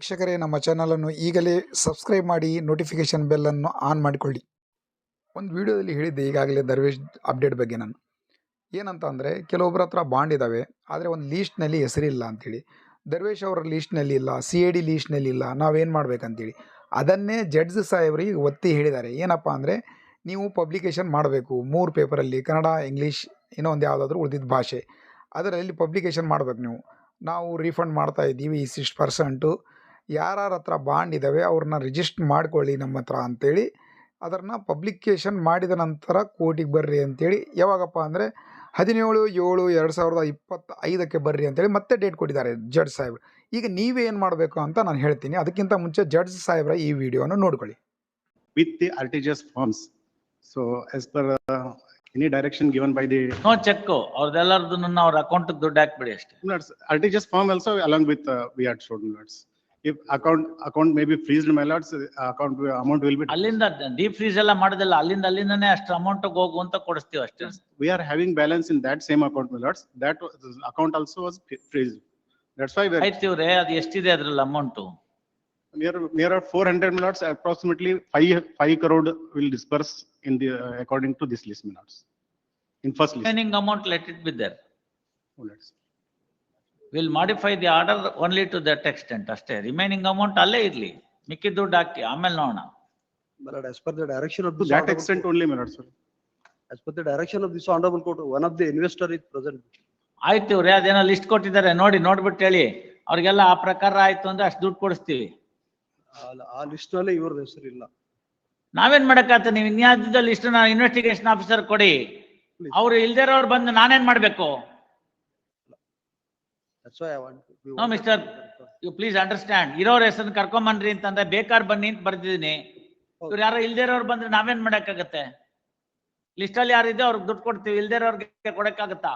ವೀಕ್ಷಕರೇ, ನಮ್ಮ ಚಾನಲನ್ನು ಈಗಲೇ ಸಬ್ಸ್ಕ್ರೈಬ್ ಮಾಡಿ, ನೋಟಿಫಿಕೇಷನ್ ಬೆಲ್ಲನ್ನು ಆನ್ ಮಾಡಿಕೊಳ್ಳಿ. ಒಂದು ವಿಡಿಯೋದಲ್ಲಿ ಹೇಳಿದ್ದೆ, ಈಗಾಗಲೇ ದರ್ವೇಶ್ ಅಪ್ಡೇಟ್ ಬಗ್ಗೆ ನಾನು. ಏನಂತ ಅಂದರೆ ಕೆಲವೊಬ್ಬರ ಹತ್ರ ಬಾಂಡ್ ಇದ್ದಾವೆ ಆದರೆ ಒಂದು ಲೀಸ್ಟ್ನಲ್ಲಿ ಹೆಸರಿಲ್ಲ ಅಂಥೇಳಿ ದರ್ವೇಶ್ ಅವರ ಲೀಸ್ಟ್ನಲ್ಲಿ ಇಲ್ಲ, ಸಿ ಎ ಡಿ ಲೀಸ್ಟ್ನಲ್ಲಿ ಇಲ್ಲ, ನಾವೇನು ಮಾಡಬೇಕಂತೇಳಿ ಅದನ್ನೇ ಜಡ್ಜ್ ಸಾಹೇಬರಿಗೆ ಒತ್ತಿ ಹೇಳಿದ್ದಾರೆ. ಏನಪ್ಪ ಅಂದರೆ, ನೀವು ಪಬ್ಲಿಕೇಶನ್ ಮಾಡಬೇಕು, ಮೂರು ಪೇಪರಲ್ಲಿ ಕನ್ನಡ, ಇಂಗ್ಲೀಷ್, ಇನ್ನೊಂದು ಒಂದು ಯಾವುದಾದ್ರೂ ಉಳಿದಿದ್ದ ಭಾಷೆ. ಅದರಲ್ಲಿ ಪಬ್ಲಿಕೇಶನ್ ಮಾಡ್ಬೇಕು ನೀವು. ನಾವು ರೀಫಂಡ್ ಮಾಡ್ತಾ ಇದ್ದೀವಿ, ಇಷ್ಟಿಷ್ಟು ಪರ್ಸೆಂಟು. ಯಾರ ಹತ್ರ ಬಾಂಡ್ ಇದ್ದಾವೆ ಅವ್ರನ್ನ ರಿಜಿಸ್ಟರ್ ಮಾಡ್ಕೊಳ್ಳಿ ನಮ್ಮ ಹತ್ರ ಅಂಥೇಳಿ ಅದನ್ನು ಪಬ್ಲಿಕೇಶನ್ ಮಾಡಿದ ನಂತರ ಕೋರ್ಟಿಗೆ ಬರ್ರಿ ಅಂತೇಳಿ ಯಾವಾಗಪ್ಪ ಅಂದರೆ ಹದಿನೇಳು ಏಳು ಎರಡು ಸಾವಿರದ ಇಪ್ಪತ್ತ ಐದಕ್ಕೆ ಬರ್ರಿ ಅಂತೇಳಿ ಮತ್ತೆ ಡೇಟ್ ಕೊಟ್ಟಿದ್ದಾರೆ ಜಡ್ಜ್ ಸಾಹೇಬ್ರು. ಈಗ ನೀವೇನು ಮಾಡಬೇಕು ಅಂತ ನಾನು ಹೇಳ್ತೀನಿ. ಅದಕ್ಕಿಂತ ಮುಂಚೆ ಜಡ್ಜ್ ಸಾಹೇಬ್ರ ಈ ವಿಡಿಯೋನ ನೋಡ್ಕೊಳ್ಳಿ. With the RTGS forms so as per any direction given by the no check ಅವ್ರದ್ದೆಲ್ಲರದನ್ನ ಅವ್ರ ಅಕೌಂಟ್ ದುಡ್ಡು ಹಾಕ್ಬಿಡಿ ಅಷ್ಟೇ. RTGS form also along with we are we notes. If account, account may be freezed, my lords, uh, account will- amount will be. ಅಲ್ಲಿಂದ deep freeze ಎಲ್ಲ ಮಾಡೋದಿಲ್ಲ ಅಲ್ಲಿಂದ ಅಲ್ಲಿಂದಾನೇ ಅಷ್ಟು amount ಹೋಗು ಅಂತ ಕೊಡಿಸ್ತೀವಿ ಅಷ್ಟೇ We are having balance in that same account, my lords. That was- this account also was fre- freezed. That's why we're ಆಯ್ತು ಇವ್ರೆ ಅದು ಎಷ್ಟಿದೆ ಅದ್ರಲ್ಲಿ amount near, near four hundred my lords, approximately five, five crore will disperse in the, uh, according to this list, my lords. In first list. Remaining amount let it be there my lords. Will modify the order only to that extent ಅಷ್ಟೇ. Remaining amount ಅಲ್ಲೇ ಇರಲಿ. ಮಿಕ್ಕಿದ ದುಡ್ಡು ಹಾಕಿ. ಆಮೇಲೆ ನೋಡೋಣ. My lord, as per the direction of To this that honorable extent court- only, my lords. sir. As per the direction of this honorable court, one of the investor is present. ಆಯ್ತು ಇವ್ರೆ ಅದೇನೋ list ಕೊಟ್ಟಿದ್ದಾರೆ. ನೋಡಿ ನೋಡ್ಬಿಟ್ಟು ಹೇಳಿ. ಅವ್ರಿಗೆಲ್ಲ ಆ ಪ್ರಕಾರ ಆಯ್ತು ಅಂದ್ರೆ ಅಷ್ಟು ದುಡ್ಡು ಕೊಡಿಸ್ತೀವಿ. ಆ- ಆ ಲಿಸ್ಟ್ನಲ್ಲಿ ಇವ್ರ ಹೆಸರಿಲ್ಲ. ನಾವೇನ್ ಮಾಡಕ್ಕಾಗ್ತದೆ? ನೀವು ಇನ್ಯಾವ್ದು ಲಿಸ್ಟ್ ಇನ್ವೆಸ್ಟಿಗೇಷನ್ ಆಫೀಸರ್ ಕೊಡಿ. ಅವ್ರು ಇಲ್ದಿರೋರು ಬಂದು ನಾನೇನ್ ಮಾಡ್ಬೇಕು? That's why I want. we No, want to mister. You please understand ಇರೋರ್ ಹೆಸರನ್ನ ಕರ್ಕೊಂಬನ್ರಿ ಅಂತಂದ್ರೆ ಬೇಕಾರ್ ಬನ್ನಿ ಅಂತ ಬರ್ದಿದ್ದೀನಿ. ಹೌದು. ಇವ್ರು ಯಾರೋ ಇಲ್ದಿರೋರು ಬಂದ್ರೆ ನಾವೇನ್ ಮಾಡಕ್ಕಾಗತ್ತೆ? ಲಿಸ್ಟ್ ಅಲ್ಲಿ ಯಾರಿದೆ ಅವ್ರಿಗೆ ದುಡ್ಡು ಕೊಡ್ತೀವಿ ಇಲ್ದಿರೋರ್ಗೆ ಕೊಡಕ್ಕಾಗತ್ತಾ?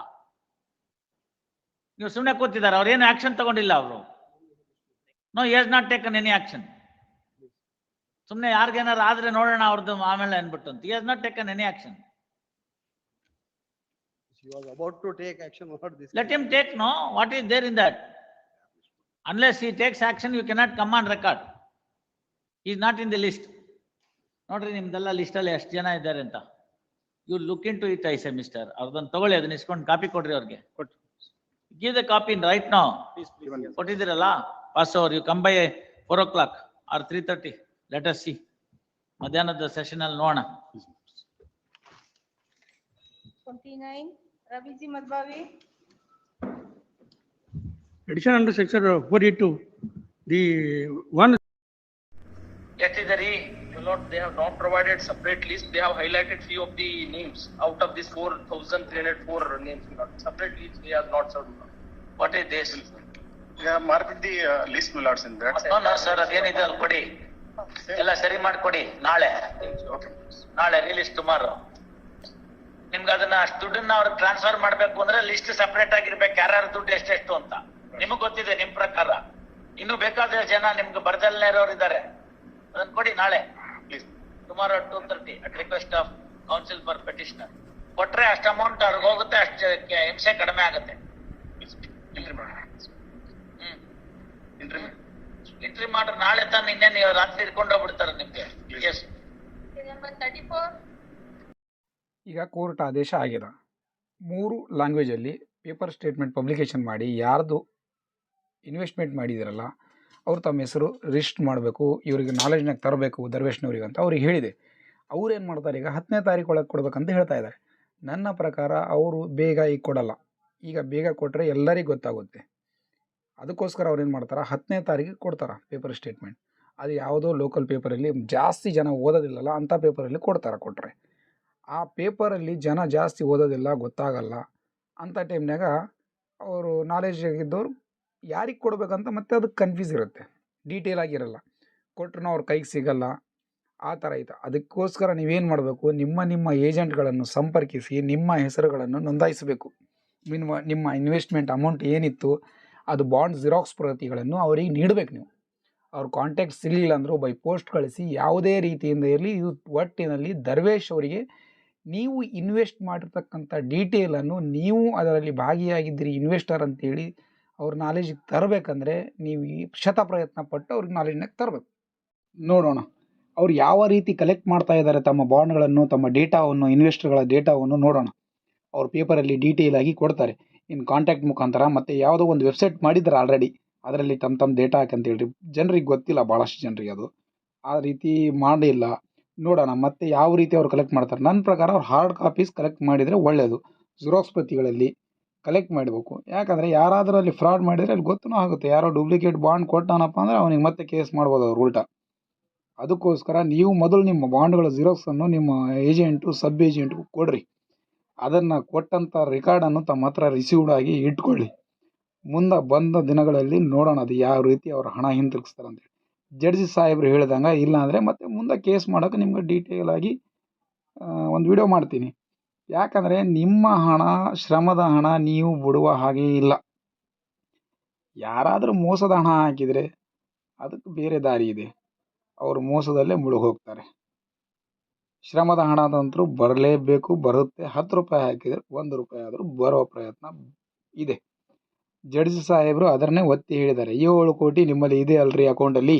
ನೀವು ಸುಮ್ನೆ ಕೂತಿದ್ದಾರೆ ಅವ್ರು ಏನು ಆಕ್ಷನ್ ತಗೊಂಡಿಲ್ಲ ಅವರು? No has not taken any action ಸುಮ್ನೆ ಯಾರಿಗೇನಾರು ಆದ್ರೆ ನೋಡೋಣ ಅವ್ರದ್ದು ಆಮೇಲೆ ಅನ್ಬಿಟ್ಟು ಅಂತ. Has not taken any action He was about to take action on this. Let him take, no? What is there in that? Unless he takes action you cannot come on record he is not in the list ನೋಡ್ರಿ ನಿಮ್ದೆಲ್ಲ list ಅಲ್ಲಿ ಎಷ್ಟು ಜನ ಇದ್ದಾರೆ ಅಂತ you look into it say mister ಅವ್ರದ್ದೊಂದು ತಗೊಳ್ಳಿ ಅದನ್ನ ಇಸ್ಕೊಂಡು ಕಾಪಿ ಕೊಡ್ರಿ ಅವ್ರಿಗೆ give the copy right no. ಕೊಟ್ಟಿದ್ದೀರಲ್ಲ pass over you come by four o'clock or three thirty let us see ಮಧ್ಯಾಹ್ನದ ಸೆಷನ್ ಅಲ್ಲಿ ನೋಡೋಣ Raviji Madbhavi addition under section four the one ಎತ್ತಿದರಿ you not they have not provided separate list they have highlighted few of the names out of this four thousand three hundred four names separate list we are not serve what is this ಮಾರ್ಬಿಟ್ the list me lots in that ನಾ sir ಅದೇನಿದೆ ಅಲ್ಲಿ ಎಲ್ಲ ಸರಿ ಮಾಡಿ ಕೊಡಿ ನಾಳೆ. Okay ನಾಳೆ release tomorrow ನಿಮ್ಗೆ ಅದನ್ನ ಅಷ್ಟು ದುಡ್ಡನ್ನ ಅವ್ರಿಗೆ ಟ್ರಾನ್ಸ್ಫರ್ ಮಾಡ್ಬೇಕು ಅಂದ್ರೆ ಲಿಸ್ಟ್ ಸಪರೇಟ್ ಆಗಿರ್ಬೇಕು. ಯಾರ್ಯಾರ ದುಡ್ಡು ಎಷ್ಟೆಷ್ಟು ಅಂತ. ನಿಮಗ್ ಗೊತ್ತಿದೆ ನಿಮ್ ಪ್ರಕಾರ. ಇನ್ನು ಬೇಕಾದ್ರೆ ಜನ ನಿಮ್ಗೆ ಬರ್ದಲ್ಲೇ ಇರೋರು ಇದ್ದಾರೆ. ಅದನ್ನ ಕೊಡಿ ನಾಳೆ. Please tomorrow two thirty at request of counsel for petitioner ಕೊಟ್ರೆ ಅಷ್ಟು ಅಮೌಂಟ್ ಅವ್ರಿಗೆ ಹೋಗುತ್ತೆ ಅಷ್ಟು ಹಿಂಸೆ ಕಡಿಮೆ ಆಗುತ್ತೆ. ಎಂಟ್ರಿ ಮಾಡ್ರೆ ನಾಳೆ ತಾನು ಇನ್ನೇನು ರಾತ್ರಿ ಇಟ್ಕೊಂಡು ಹೋಗ್ಬಿಡ್ತಾರೆ ನಿಮ್ಗೆ. ಎಸ್ ನಂಬರ್ thirty-four, ಈಗ ಕೋರ್ಟ್ ಆದೇಶ ಆಗಿದೆ. ಮೂರು ಲ್ಯಾಂಗ್ವೇಜಲ್ಲಿ ಪೇಪರ್ ಸ್ಟೇಟ್ಮೆಂಟ್ ಪಬ್ಲಿಕೇಶನ್ ಮಾಡಿ, ಯಾರ್ದು ಇನ್ವೆಸ್ಟ್ಮೆಂಟ್ ಮಾಡಿದಿರಲ್ಲ, ಅವ್ರು ತಮ್ಮ ಹೆಸರು ರಿಜಿಸ್ಟರ್ ಮಾಡಬೇಕು, ಇವರಿಗೆ ನಾಲೆಜ್ನಾಗ ತರಬೇಕು ದರ್ವೇಶ್ನವ್ರಿಗೆ ಅಂತ ಅವ್ರಿಗೆ ಹೇಳಿದೆ. ಅವ್ರು ಏನು ಮಾಡ್ತಾರೆ, ಈಗ ಹತ್ತನೇ ತಾರೀಕು ಒಳಗೆ ಕೊಡ್ಬೇಕಂತ ಹೇಳ್ತಾ ಇದ್ದಾರೆ. ನನ್ನ ಪ್ರಕಾರ ಅವರು ಬೇಗ ಈಗ ಕೊಡಲ್ಲ. ಈಗ ಬೇಗ ಕೊಟ್ಟರೆ ಎಲ್ಲರಿಗೂ ಗೊತ್ತಾಗುತ್ತೆ. ಅದಕ್ಕೋಸ್ಕರ ಅವ್ರು ಏನು ಮಾಡ್ತಾರೆ ಹತ್ತನೇ ತಾರೀಕಿಗೆ ಕೊಡ್ತಾರೆ ಪೇಪರ್ ಸ್ಟೇಟ್ಮೆಂಟ್ ಅದು ಯಾವುದೋ ಲೋಕಲ್ ಪೇಪರಲ್ಲಿ ಜಾಸ್ತಿ ಜನ ಓದೋದಿಲ್ಲಲ್ಲ, ಅಂಥ ಪೇಪರಲ್ಲಿ ಕೊಡ್ತಾರೆ ಕೊಟ್ಟರೆ ಆ ಪೇಪರಲ್ಲಿ ಜನ ಜಾಸ್ತಿ ಓದೋದಿಲ್ಲ, ಗೊತ್ತಾಗಲ್ಲ. ಅಂಥ ಟೈಮ್ನಾಗ ಅವರು ನಾಲೆಜ್ ಇದ್ದವ್ರು ಯಾರಿಗೆ ಕೊಡಬೇಕಂತ ಮತ್ತೆ ಅದಕ್ಕೆ ಕನ್ಫ್ಯೂಸ್ ಇರುತ್ತೆ. ಡೀಟೇಲ್ ಆಗಿರಲ್ಲ. ಕೊಟ್ರೂ ಅವ್ರ ಕೈಗೆ ಸಿಗಲ್ಲ. ಆ ಥರ ಐತೆ ಅದಕ್ಕೋಸ್ಕರ ನೀವೇನು ಮಾಡಬೇಕು? ನಿಮ್ಮ ನಿಮ್ಮ ಏಜೆಂಟ್ಗಳನ್ನು ಸಂಪರ್ಕಿಸಿ, ನಿಮ್ಮ ಹೆಸರುಗಳನ್ನು ನೋಂದಾಯಿಸಬೇಕು. ನಿಮ್ಮ ನಿಮ್ಮ ಇನ್ವೆಸ್ಟ್ಮೆಂಟ್ ಅಮೌಂಟ್ ಏನಿತ್ತು, ಅದು ಬಾಂಡ್ ಜಿರಾಕ್ಸ್ ಪ್ರತಿಗಳನ್ನು ಅವರಿಗೆ ನೀಡಬೇಕು ನೀವು. ಅವ್ರ ಕಾಂಟ್ಯಾಕ್ಟ್ ಸಿಗಲಿಲ್ಲ ಅಂದರೂ ಬೈ ಪೋಸ್ಟ್ ಕಳಿಸಿ, ಯಾವುದೇ ರೀತಿಯಿಂದ ಇರಲಿ ಇದು ಒಟ್ಟಿನಲ್ಲಿ ದರ್ವೇಶ್ ಅವರಿಗೆ ನೀವು ಇನ್ವೆಸ್ಟ್ ಮಾಡಿರ್ತಕ್ಕಂಥ ಡೀಟೇಲನ್ನು ನೀವು ಅದರಲ್ಲಿ ಭಾಗಿಯಾಗಿದ್ದೀರಿ ಇನ್ವೆಸ್ಟರ್ ಅಂತೇಳಿ ಅವ್ರ ನಾಲೆಜಿಗೆ ತರಬೇಕಂದ್ರೆ ನೀವು ಶತ ಪ್ರಯತ್ನ ಪಟ್ಟು ಅವ್ರಿಗೆ ನಾಲೆಜ್ನಾಗ ತರಬೇಕು. ನೋಡೋಣ. ಅವ್ರು ಯಾವ ರೀತಿ ಕಲೆಕ್ಟ್ ಮಾಡ್ತಾ ಇದ್ದಾರೆ ತಮ್ಮ ಬಾಂಡ್ಗಳನ್ನು ತಮ್ಮ ಡೇಟಾವನ್ನು ಇನ್ವೆಸ್ಟರ್ಗಳ ಡೇಟಾವನ್ನು ನೋಡೋಣ. ಅವ್ರ ಪೇಪರಲ್ಲಿ ಡೀಟೇಲ್ ಆಗಿ ಕೊಡ್ತಾರೆ. ಇನ್ನು ಕಾಂಟ್ಯಾಕ್ಟ್ ಮುಖಾಂತರ ಮತ್ತು ಯಾವುದೋ ಒಂದು ವೆಬ್ಸೈಟ್ ಮಾಡಿದ್ದಾರೆ ಆಲ್ರೆಡಿ ಅದರಲ್ಲಿ ತಮ್ಮ ತಮ್ಮ ಡೇಟಾ ಹಾಕಂತೇಳಿ ಜನರಿಗೆ ಗೊತ್ತಿಲ್ಲ ಭಾಳಷ್ಟು ಜನರಿಗೆ ಅದು. ಆ ರೀತಿ ಮಾಡಿಲ್ಲ. ನೋಡೋಣ, ಮತ್ತೆ ಯಾವ ರೀತಿ ಅವ್ರು ಕಲೆಕ್ಟ್ ಮಾಡ್ತಾರೆ. ನನ್ನ ಪ್ರಕಾರ ಅವ್ರು ಹಾರ್ಡ್ ಕಾಪೀಸ್ ಕಲೆಕ್ಟ್ ಮಾಡಿದರೆ ಒಳ್ಳೆಯದು ಜೆರಾಕ್ಸ್ ಪ್ರತಿಗಳಲ್ಲಿ ಕಲೆಕ್ಟ್ ಮಾಡಬೇಕು. ಯಾಕಂದರೆ ಯಾರಾದರೂ ಅಲ್ಲಿ ಫ್ರಾಡ್ ಮಾಡಿದರೆ ಅಲ್ಲಿ ಗೊತ್ತೂ ಆಗುತ್ತೆ. ಯಾರೋ ಡೂಪ್ಲಿಕೇಟ್ ಬಾಂಡ್ ಕೊಟ್ಟಾನಪ್ಪ ಅಂದರೆ ಅವನಿಗೆ ಮತ್ತೆ ಕೇಸ್ ಮಾಡ್ಬೋದು ಅವ್ರು ಉಲ್ಟಾ. ಅದಕ್ಕೋಸ್ಕರ ನೀವು ಮೊದಲು ನಿಮ್ಮ ಬಾಂಡ್ಗಳ ಜಿರಾಕ್ಸನ್ನು ನಿಮ್ಮ ಏಜೆಂಟು ಸಬ್ ಏಜೆಂಟ್ಗೂ ಕೊಡ್ರಿ. ಅದನ್ನು ಕೊಟ್ಟಂಥ ರೆಕಾರ್ಡನ್ನು ತಮ್ಮ ಹತ್ರ ರಿಸೀವ್ಡ್ ಆಗಿ ಇಟ್ಕೊಳ್ಳಿ. ಮುಂದೆ ಬಂದ ದಿನಗಳಲ್ಲಿ ನೋಡೋಣ ಅದು ಯಾವ ರೀತಿ ಅವರು ಹಣ ಹಿಂತಿರುಗಿಸ್ತಾರೆ ಅಂತೇಳಿ ಜಡ್ಜಿ ಸಾಹೇಬ್ರು ಹೇಳ್ದಂಗೆ ಇಲ್ಲ ಅಂದರೆ ಮತ್ತೆ ಮುಂದೆ ಕೇಸ್ ಮಾಡೋಕೆ ನಿಮ್ಗೆ ಡೀಟೇಲ್ ಆಗಿ ಒಂದು ವಿಡಿಯೋ ಮಾಡ್ತೀನಿ. ಯಾಕಂದರೆ ನಿಮ್ಮ ಹಣ, ಶ್ರಮದ ಹಣ ನೀವು ಬಿಡುವ ಹಾಗೆ ಇಲ್ಲ. ಯಾರಾದರೂ ಮೋಸದ ಹಣ ಹಾಕಿದರೆ ಅದಕ್ಕೆ ಬೇರೆ ದಾರಿ ಇದೆ. ಅವರು ಮೋಸದಲ್ಲೇ ಮುಳುಗೋಗ್ತಾರೆ ಶ್ರಮದ ಹಣದಂತರೂ ಬರಲೇಬೇಕು, ಬರುತ್ತೆ. ಹತ್ತು ರೂಪಾಯಿ ಹಾಕಿದರೆ ಒಂದು ರೂಪಾಯಿ ಆದರೂ ಬರೋ ಪ್ರಯತ್ನ ಇದೆ. ಜಡ್ಜ್ ಸಾಹೇಬರು ಅದನ್ನೇ ಒತ್ತಿ ಹೇಳಿದ್ದಾರೆ. ಏಳು ಕೋಟಿ ನಿಮ್ಮಲ್ಲಿ ಇದೆ ಅಲ್ರಿ ಅಕೌಂಟಲ್ಲಿ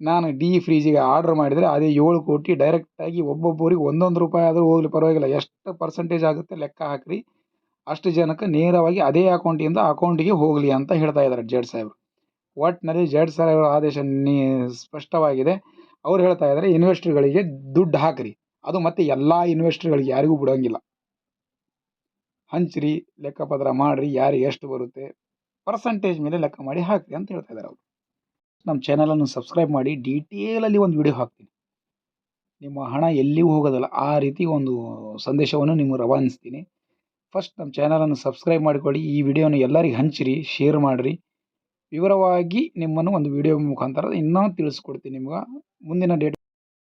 ನಾನು ಡಿ ಫ್ರೀಜಿಗೆ ಆರ್ಡ್ರ್ ಮಾಡಿದರೆ ಅದೇ ಏಳು ಕೋಟಿ ಡೈರೆಕ್ಟಾಗಿ ಒಬ್ಬೊಬ್ಬರಿಗೆ ಒಂದೊಂದು ರೂಪಾಯಿ ಆದರೂ ಹೋಗಲಿ, ಪರವಾಗಿಲ್ಲ. ಎಷ್ಟು ಪರ್ಸೆಂಟೇಜ್ ಆಗುತ್ತೆ ಲೆಕ್ಕ ಹಾಕಿರಿ. ಅಷ್ಟು ಜನಕ್ಕೆ ನೇರವಾಗಿ ಅದೇ ಅಕೌಂಟಿಂದ ಅಕೌಂಟಿಗೆ ಹೋಗಲಿ ಅಂತ ಹೇಳ್ತಾ ಇದ್ದಾರೆ ಜಡ್ ಸಾಹೇಬರು. ಒಟ್ಟಿನಲ್ಲಿ ಜಡ್ ಸಾಹೇಬರ ಆದೇಶ ನೀ ಸ್ಪಷ್ಟವಾಗಿದೆ. ಅವ್ರು ಹೇಳ್ತಾ ಇದ್ದಾರೆ ಇನ್ವೆಸ್ಟ್ರ್ಗಳಿಗೆ ದುಡ್ಡು ಹಾಕಿರಿ. ಅದು ಮತ್ತೆ ಎಲ್ಲ ಇನ್ವೆಸ್ಟ್ರ್ಗಳಿಗೆ ಯಾರಿಗೂ ಬಿಡೋಂಗಿಲ್ಲ. ಹಂಚ್ರಿ, ಲೆಕ್ಕಪತ್ರ ಮಾಡಿರಿ, ಯಾರಿಗೆ ಎಷ್ಟು ಬರುತ್ತೆ ಪರ್ಸಂಟೇಜ್ ಮೇಲೆ ಲೆಕ್ಕ ಮಾಡಿ ಹಾಕಿರಿ ಅಂತ ಹೇಳ್ತಾ ಇದ್ದಾರೆ ಅವರು. ನಮ್ಮ ಚಾನಲನ್ನು ಸಬ್ಸ್ಕ್ರೈಬ್ ಮಾಡಿ ಡೀಟೇಲಲ್ಲಿ ಒಂದು ವಿಡಿಯೋ ಹಾಕ್ತೀನಿ. ನಿಮ್ಮ ಹಣ ಎಲ್ಲಿಗೂ ಹೋಗೋದಲ್ಲ, ಆ ರೀತಿ ಒಂದು ಸಂದೇಶವನ್ನು ನಿಮಗೆ ರವಾನಿಸ್ತೀನಿ. ಫಸ್ಟ್ ನಮ್ಮ ಚಾನಲನ್ನು ಸಬ್ಸ್ಕ್ರೈಬ್ ಮಾಡಿಕೊಳ್ಳಿ, ಈ ವಿಡಿಯೋನ ಎಲ್ಲರಿಗೆ ಹಂಚಿರಿ ಶೇರ್ ಮಾಡಿರಿ. ವಿವರವಾಗಿ ನಿಮ್ಮನ್ನು ಒಂದು ವಿಡಿಯೋ ಮುಖಾಂತರ ಇನ್ನೂ ತಿಳಿಸ್ಕೊಡ್ತೀನಿ ನಿಮ್ಗೆ. ಮುಂದಿನ ಡೇಟ್